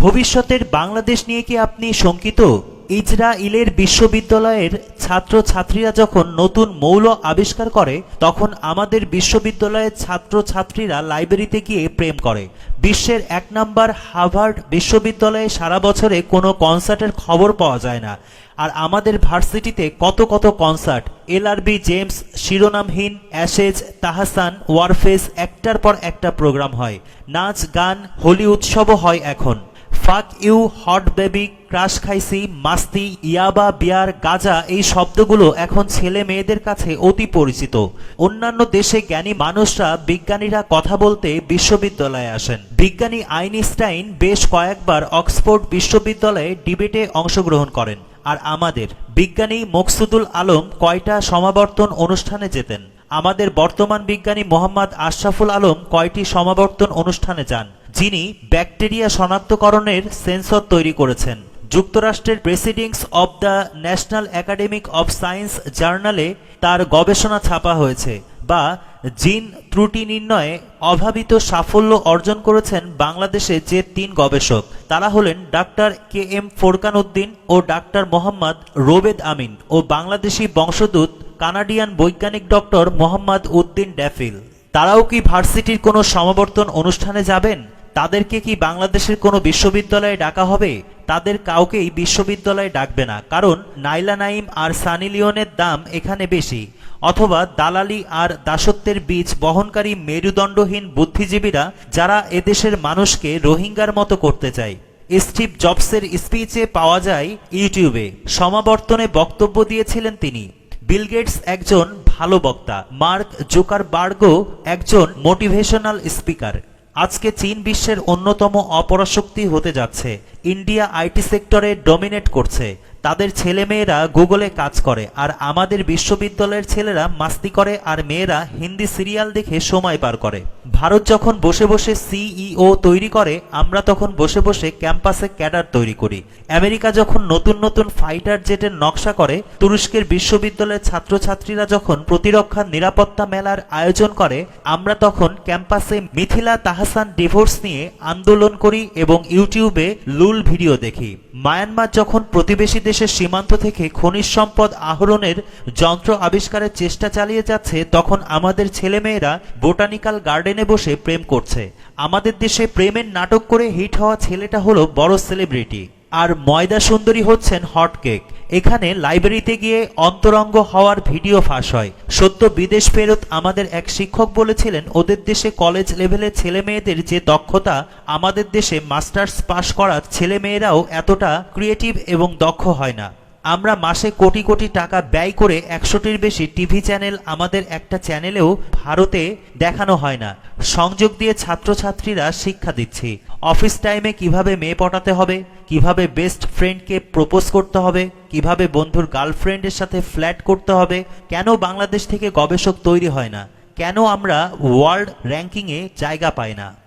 ভবিষ্যতের বাংলাদেশ নিয়ে কি আপনি শঙ্কিত? ইসরায়েলের বিশ্ববিদ্যালয়ের ছাত্র ছাত্রীরা যখন নতুন মৌল আবিষ্কার করে, তখন আমাদের বিশ্ববিদ্যালয়ের ছাত্র ছাত্রীরা লাইব্রেরিতে গিয়ে প্রেম করে। বিশ্বের এক নম্বর হার্ভার্ড বিশ্ববিদ্যালয়ে সারা বছরে কোনো কনসার্টের খবর পাওয়া যায় না। আর আমাদের ভার্সিটিতে কত কত concert? LRB James, Shironamhin, Ashes, Tahsan Warfaze একটার পর একটা প্রোগ্রাম হয়। নাচ, গান, হোলি উৎসবও হয় এখন। Fuck you hot baby, crush খাইসি মাস্তি, ইয়াবা, বিয়ার, গাজা, এই শব্দগুলো এখন ছেলে মেয়েদের কাছে অতি পরিচিত। অন্যান্য দেশে জ্ঞানী মানুষরা, বিজ্ঞানীরা কথা বলতে বিশ্ববিদ্যালয়ে আসেন। বিজ্ঞানী আইনস্টাইন বেশ কয়েকবার অক্সফোর্ড বিশ্ববিদ্যালয়ে ডিবেটে অংশগ্রহণ করেন। আর আমাদের বিজ্ঞানী মকসুদুল আলম কয়টা সমাবর্তন অনুষ্ঠানে যেতেন? আমাদের বর্তমান বিজ্ঞানী মোহাম্মদ আশরাফুল আলম কয়টি সমাবর্তন অনুষ্ঠানে যান? যিনি ব্যাকটেরিয়া শনাক্তকরণের সেন্সর তৈরি করেছেন। যুক্তরাষ্ট্রের proceedings of the national academic of science জার্নালে তার গবেষণা ছাপা হয়েছে বা জিন ত্রুটি নির্ণয়ে অভাবিত সাফল্য অর্জন করেছেন বাংলাদেশে যে তিন গবেষক। তারা হলেন ডাক্তার কে এম ফোরকান উদ্দিন ও ডাক্তার মোহাম্মদ রোবেদ আমিন ও বাংলাদেশি বংশদূত কানাডিয়ান বৈজ্ঞানিক ডক্টর মোহাম্মদ উদ্দিন ড্যাফিল। তারাও কি ভার্সিটির কোনো সমাবর্তন অনুষ্ঠানে যাবেন? তাদেরকে কি বাংলাদেশের কোনো বিশ্ববিদ্যালয়ে ডাকা হবে? তাদের কাউকেই বিশ্ববিদ্যালয়ে ডাকবে না, কারণ নাইলা নাইম আর সানি লিওনের দাম এখানে বেশি। অথবা দালালি আর দাসত্বের বীজ বহনকারী মেরুদণ্ডহীন বুদ্ধিজীবীরা যারা এদেশের মানুষকে রোহিঙ্গার মতো করতে চায়। স্টিভ জবসের স্পিচে পাওয়া যায় ইউটিউবে। সমাবর্তনে বক্তব্য দিয়েছিলেন তিনি। বিল গেটস একজন ভালো বক্তা। মার্ক জুকারবার্গও একজন মোটিভেশনাল স্পিকার। আজকে চীন বিশ্বের অন্যতম অপরাশক্তি হতে যাচ্ছে। ইন্ডিয়া আইটি সেক্টরে ডমিনেট করছে। তাদের ছেলেমেয়েরা গুগলে কাজ করে, আর আমাদের বিশ্ববিদ্যালয়ের ছেলেরা মাস্তি করে আর মেয়েরা হিন্দি সিরিয়াল দেখে সময় পার করে। ভারত যখন বসে বসে সিইও তৈরি করে, আমরা তখন বসে বসে ক্যাম্পাসে ক্যাডার তৈরি করি। আমেরিকা যখন নতুন নতুন ফাইটার জেটের নকশা করে, তুরস্কের বিশ্ববিদ্যালয়ের ছাত্রছাত্রীরা যখন প্রতিরক্ষা নিরাপত্তা মেলার আয়োজন করে, আমরা তখন ক্যাম্পাসে মিথিলা তাহাসান ডিভোর্স নিয়ে আন্দোলন করি এবং ইউটিউবে লুল ভিডিও দেখি। মায়ানমার যখন প্রতিবেশী দেশের সীমান্ত থেকে খনিজ সম্পদ আহরণের যন্ত্র আবিষ্কারের চেষ্টা চালিয়ে যাচ্ছে, তখন আমাদের ছেলেমেয়েরা বোটানিক্যাল গার্ডেনে বসে প্রেম করছে। আমাদের দেশে প্রেমের নাটক করে হিট হওয়া ছেলেটা হলো বড় সেলিব্রিটি। আর ময়দা সুন্দরী হচ্ছেন হটকেক এখানে লাইব্রেরিতে গিয়ে অন্তরঙ্গ হওয়ার ভিডিও ফাঁস হয়। সত্য বিদেশ ফেরত আমাদের এক শিক্ষক বলেছিলেন, ওদের দেশে কলেজ লেভেলের ছেলে মেয়েদের যে দক্ষতা, আমাদের দেশে মাস্টার্স পাশ করার ছেলে মেয়েরাও এতটা ক্রিয়েটিভ এবং দক্ষ হয় না। আমরা মাসে কোটি কোটি টাকা ব্যয় করে একশোটির বেশি টিভি চ্যানেল আমাদের একটা চ্যানেলেও ভারতে দেখানো হয় না। সংযোগ দিয়ে ছাত্রছাত্রীরা শিক্ষা দিচ্ছি। অফিস টাইমে কীভাবে মেয়ে পটাতে হবে? কীভাবে বেস্ট ফ্রেন্ডকে প্রপোজ করতে হবে? কীভাবে বন্ধুর গার্লফ্রেন্ডের সাথে ফ্ল্যাট করতে হবে? কেন বাংলাদেশ থেকে গবেষক তৈরি হয় না? কেন আমরা ওয়ার্ল্ড র্যাঙ্কিংয়ে জায়গা পাই না?